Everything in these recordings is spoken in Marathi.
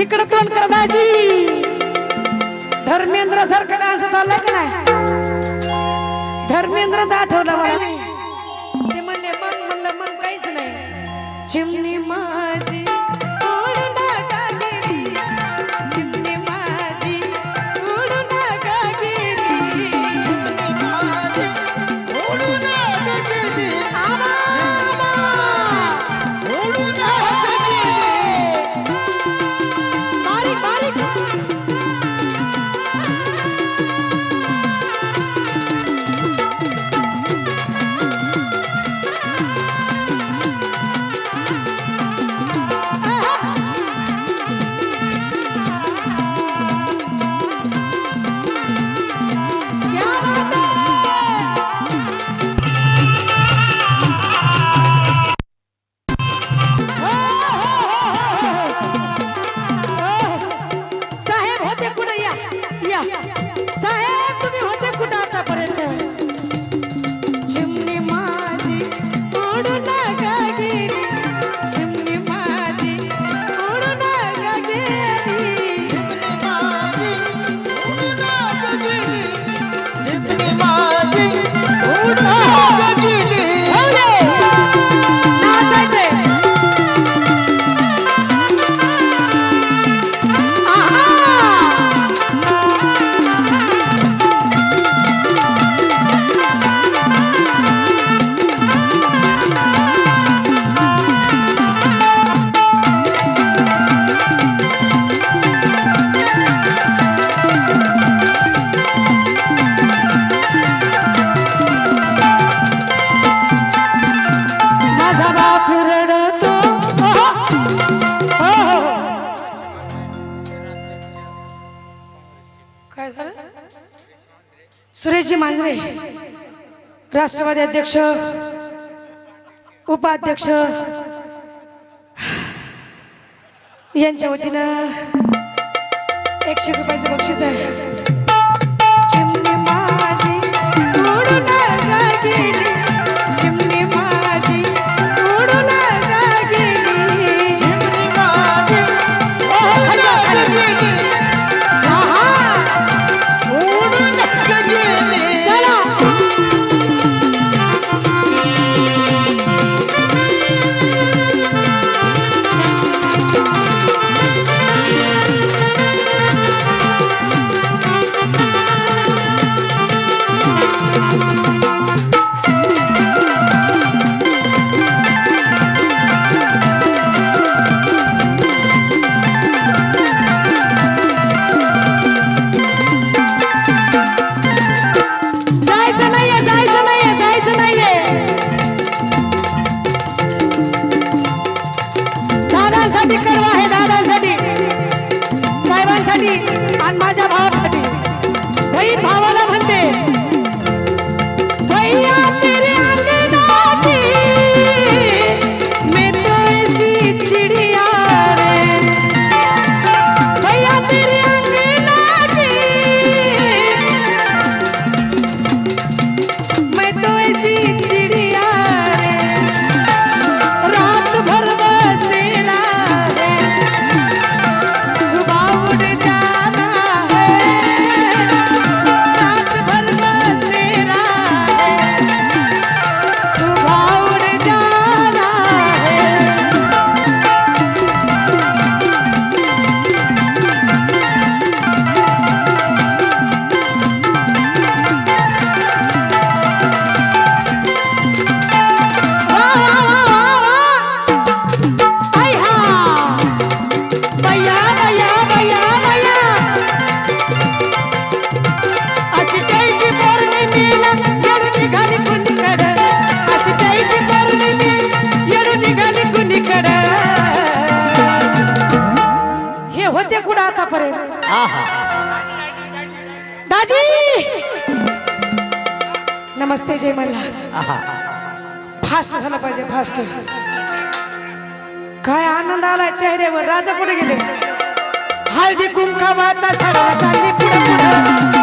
इकडे तोंड कर दाजी. धर्मेंद्र सारखा डान्स चाललाय का नाही? धर्मेंद्रच आठवलं मला. ते म्हणले मन म्हणलं मन काहीच नाही. चिमणी माझी. मांजरे राष्ट्रवादी अध्यक्ष उपाध्यक्ष यांच्या वतीनं एकशे रुपयाचं बक्षीस आहे. नमस्ते जय मला फास्ट झालं पाहिजे फास्ट काय आनंद आलाय चेहऱ्यावर राजा कुठे गेले. हळदी कुंका वाचा सर्व चालली पुढे पुढे.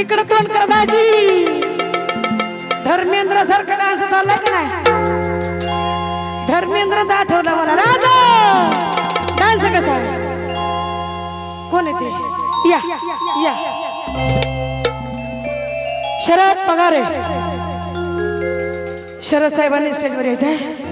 इकडं तोंड कर दाजी. धर्मेंद्र सारखा डान्स चाललाय का नाही? धर्मेंद्रच आठवला मला. राजा! डान्स कसा कोण येते या या. शरद पगारे. शरद साहेबांनी स्टेजवर यायचं आहे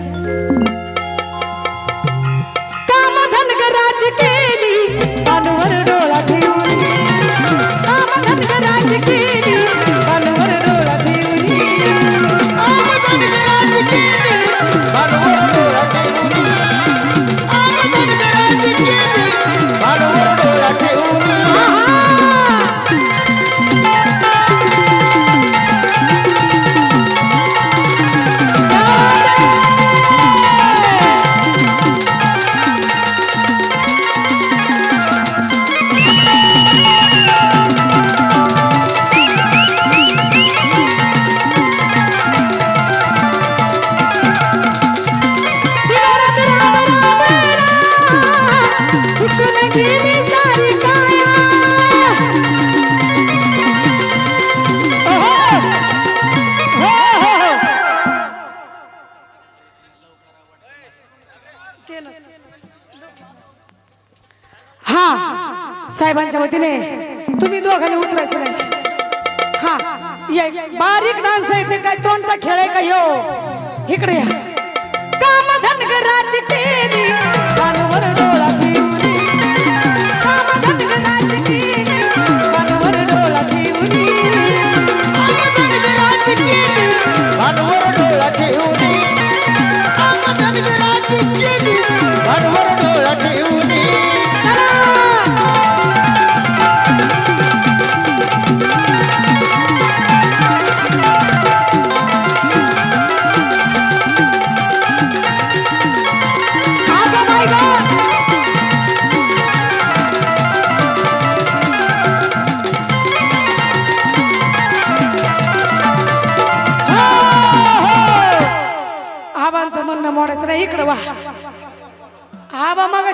साहेबांच्या वतीने तुम्ही दोघांनी उतरायचं नाही. हा या बारीक डान्स आहे ते काय तोंडचा खेळ आहे का यो? इकडे या. कामधनगराची केली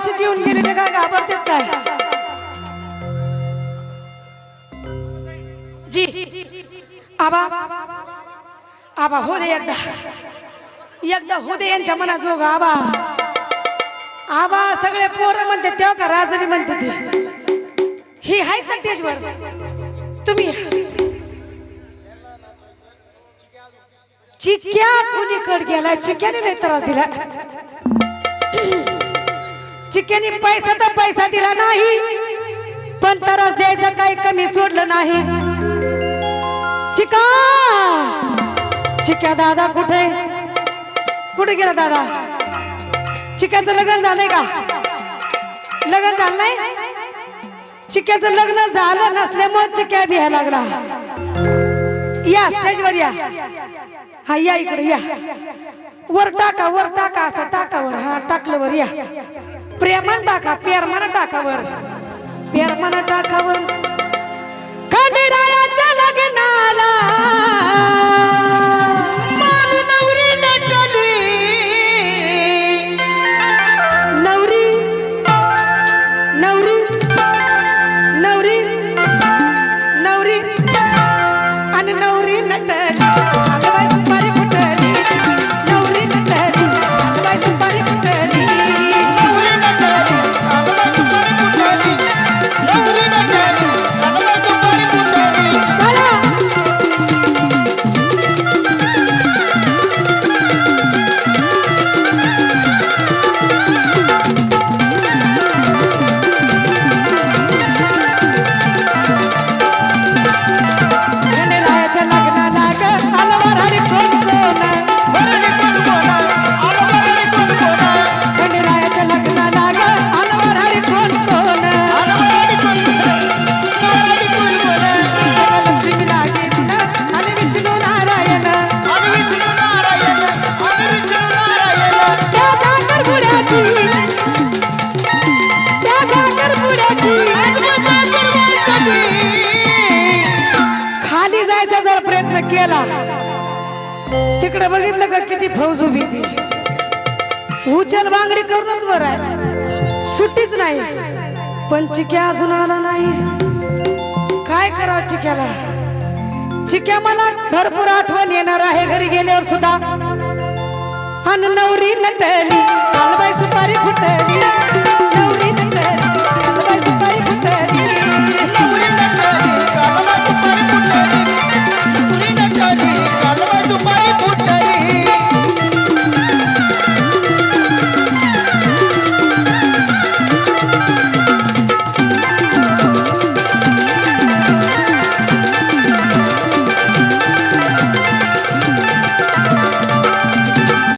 अशी जीवन गेलेले काय घाबरतात काय? जी आबा आबा हो दे एकदा. एकदा हो दे यांच्या मनात जोग आबा. आबा सगळे पोरं म्हणते तेव्हा का राजनी म्हणते ते? ही आहेत ना टेजवर? तुम्ही? चिक्या चिक्क्या कुणीकड गेला चिक्याने नाही त्रास दिला चिक्क्याने पैसा तर पैसा दिला नाही. पण तरस द्यायचं काही कमी सोडलं नाही. चिका! चिक्या दादा कुठे? कुठे गेला दादा? चिक्याचं लग्न झालंय का? लग्न झालं नाही? चिक्याचं लग्न झालं नसल्यामुळे चिक्या बिहा लागला. या स्टेजवर या. हा या इकडे या. वर टाका वर टाका असं टाकावर. हा टाकलं वर या. प्रेमान टाका प्रेमान टाकावर. प्रेमान टाकावर. खंडेरायाच्या लग्नाला. तिकडे बघितलं का किती फौज उभी ती? उचल बांगडी करूनच बर आहे. सुट्टीच नाही. पण चिक्या अजून आला नाही. काय करावं चिक्याला? चिक्या मला भरपूर आठवण येणार आहे. घरी गेल्यावर सुद्धा. अन नवरी नटली. कालबाई